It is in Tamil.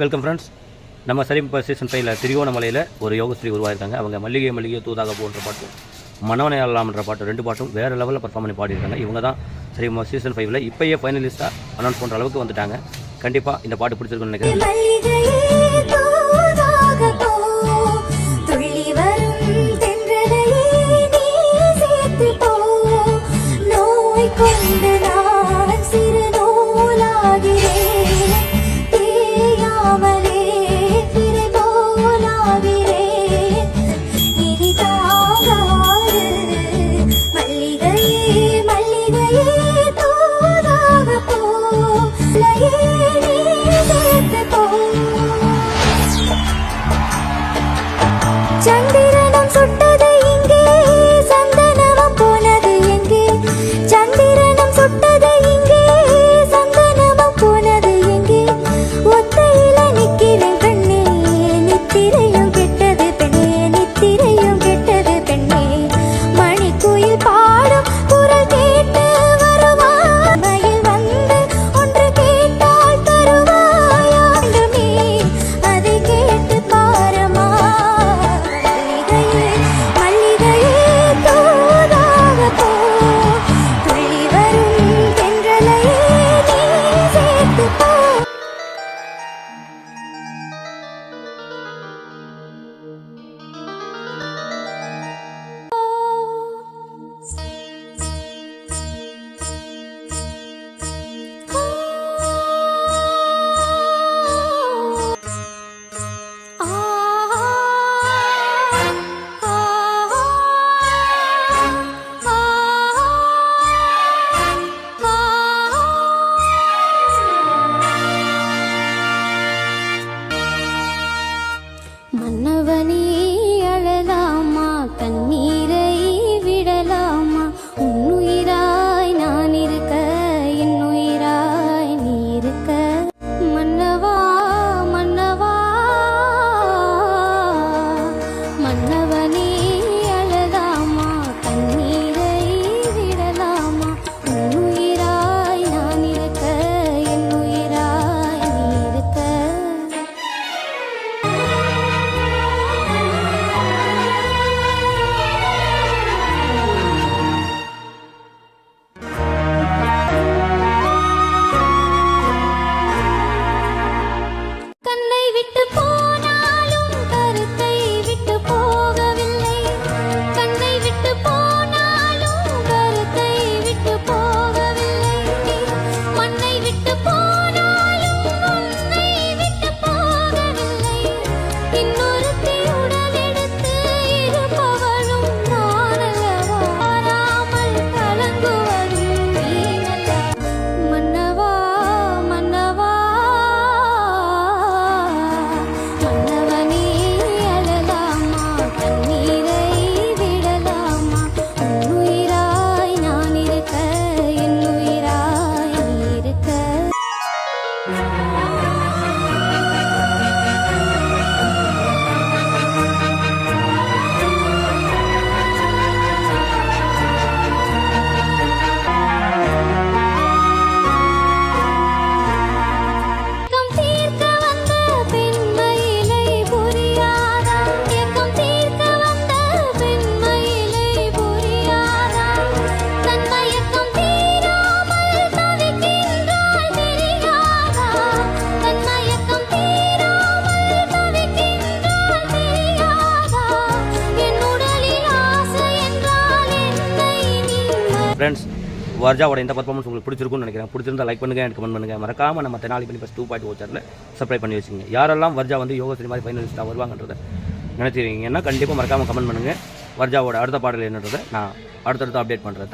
வெல்கம் ஃப்ரெண்ட்ஸ் நம்ம சரிப்பா சீசன் ஃபைவ்ல திருவோணமலையில் ஒரு யோகஸ்ரீ உருவாயிருக்காங்க. அவங்க மல்லிகை மல்லிகை தூதாக போன்ற பாட்டு மனவனை அல்லாமன்ற பாட்டு ரெண்டு பாட்டும் வேறு லெவலில் பர்ஃபார்ம் பண்ணி பாடியிருக்காங்க. இவங்க தான் சரி சீசன் ஃபைவ்ல இப்போயே ஃபைனலிஸ்ட்டாக அனௌன்ஸ் பண்ணுற அளவுக்கு வந்துட்டாங்க. கண்டிப்பாக இந்த பாட்டு பிடிச்சிருக்குன்னு நினைக்கிறேன். கொண்டு நான் சிறு நூலாகிறேன் ஃப்ரெண்ட்ஸ் வர்ஜாவோட இந்த பர்ஃபார்மன்ஸ் உங்களுக்கு பிடிச்சிருக்கும்னு நினைக்கிறேன். பிடிச்சிருந்தா லைக் பண்ணுங்க எனக்கு கமெண்ட் பண்ணுங்க. மறக்காம நம்ம தெனாலி பண்ணி ஃபஸ்ட் டூ பாயிண்ட் ஓச்சரில் சப்ஸ்கிரைப் பண்ணி வச்சுங்க. யாரெல்லாம் வர்ஜா வந்து யோகா மாதிரி ஃபைனலிஸ்ட்டாக வருவாங்கன்றதை நினைச்சிருக்கீங்கன்னா கண்டிப்பாக மறக்காம கமெண்ட் பண்ணுங்க. வர்ஜாவோட அடுத்த பாடல் என்னன்றதை நான் அடுத்தடுத்து அப்டேட் பண்ணுறேன்